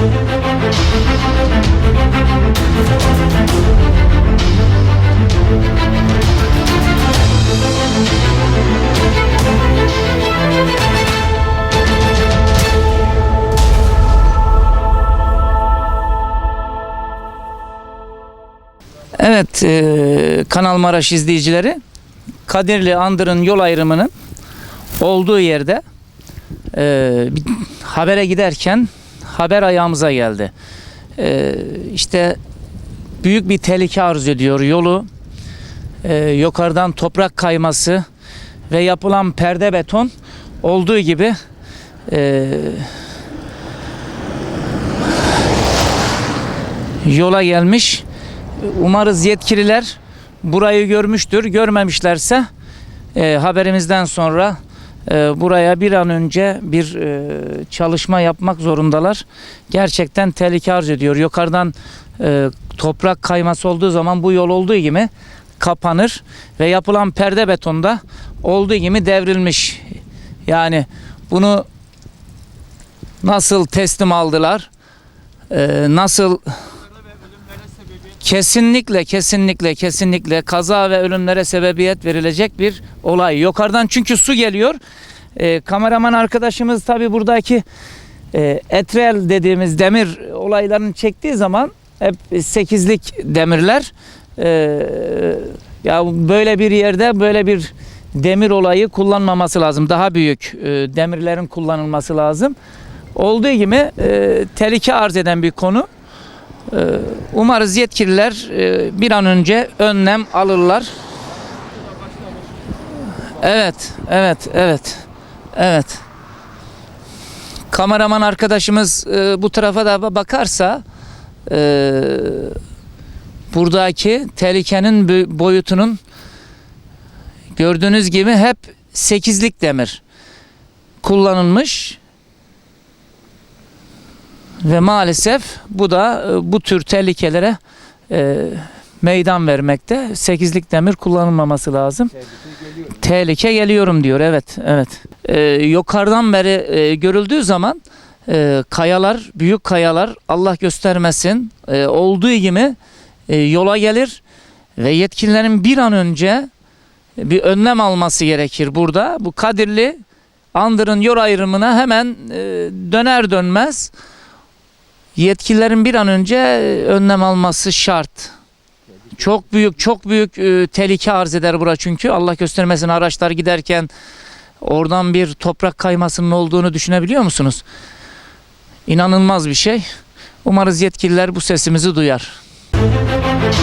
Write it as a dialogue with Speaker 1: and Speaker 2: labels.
Speaker 1: Evet, e, Kanal Maraş izleyicileri, Kadirli Andır'ın yol ayrımının olduğu yerde e, habere giderken haber ayağımıza geldi. E, işte büyük bir tehlike arz ediyor yolu. E, yukarıdan toprak kayması ve yapılan perde beton olduğu gibi e, yola gelmiş. Umarız yetkililer burayı görmüştür. Görmemişlerse e, haberimizden sonra buraya bir an önce bir e, çalışma yapmak zorundalar. Gerçekten tehlike arz ediyor. Yukarıdan e, toprak kayması olduğu zaman bu yol olduğu gibi kapanır ve yapılan perde betonda olduğu gibi devrilmiş. Yani bunu nasıl teslim aldılar? e, nasıl Kesinlikle, kesinlikle, kesinlikle kaza ve ölümlere sebebiyet verilecek bir olay. Yukarıdan çünkü su geliyor. Ee, kameraman arkadaşımız tabi buradaki e, etrel dediğimiz demir olaylarını çektiği zaman hep sekizlik demirler. Ee, ya böyle bir yerde böyle bir demir olayı kullanmaması lazım. Daha büyük e, demirlerin kullanılması lazım. Olduğu gibi e, tehlike arz eden bir konu. Ee, Umarız yetkililer e, bir an önce önlem alırlar. Evet, evet, evet, evet. Kameraman arkadaşımız e, bu tarafa da bakarsa e, buradaki tehlikenin boyutunun gördüğünüz gibi hep sekizlik demir kullanılmış. Ve maalesef bu da e, bu tür tehlikelere e, meydan vermekte. Sekizlik demir kullanılmaması lazım. Tehlike geliyorum diyor. Evet, evet. E, yukarıdan beri e, görüldüğü zaman e, kayalar, büyük kayalar Allah göstermesin e, olduğu gibi e, yola gelir ve yetkililerin bir an önce bir önlem alması gerekir burada. Bu Kadirli Andır'ın yol ayrımına hemen e, döner dönmez yetkililerin bir an önce e, önlem alması şart. Çok büyük çok büyük e, tehlike arz eder bura çünkü Allah göstermesin araçlar giderken oradan bir toprak kaymasının olduğunu düşünebiliyor musunuz? İnanılmaz bir şey. Umarız yetkililer bu sesimizi duyar. Müzik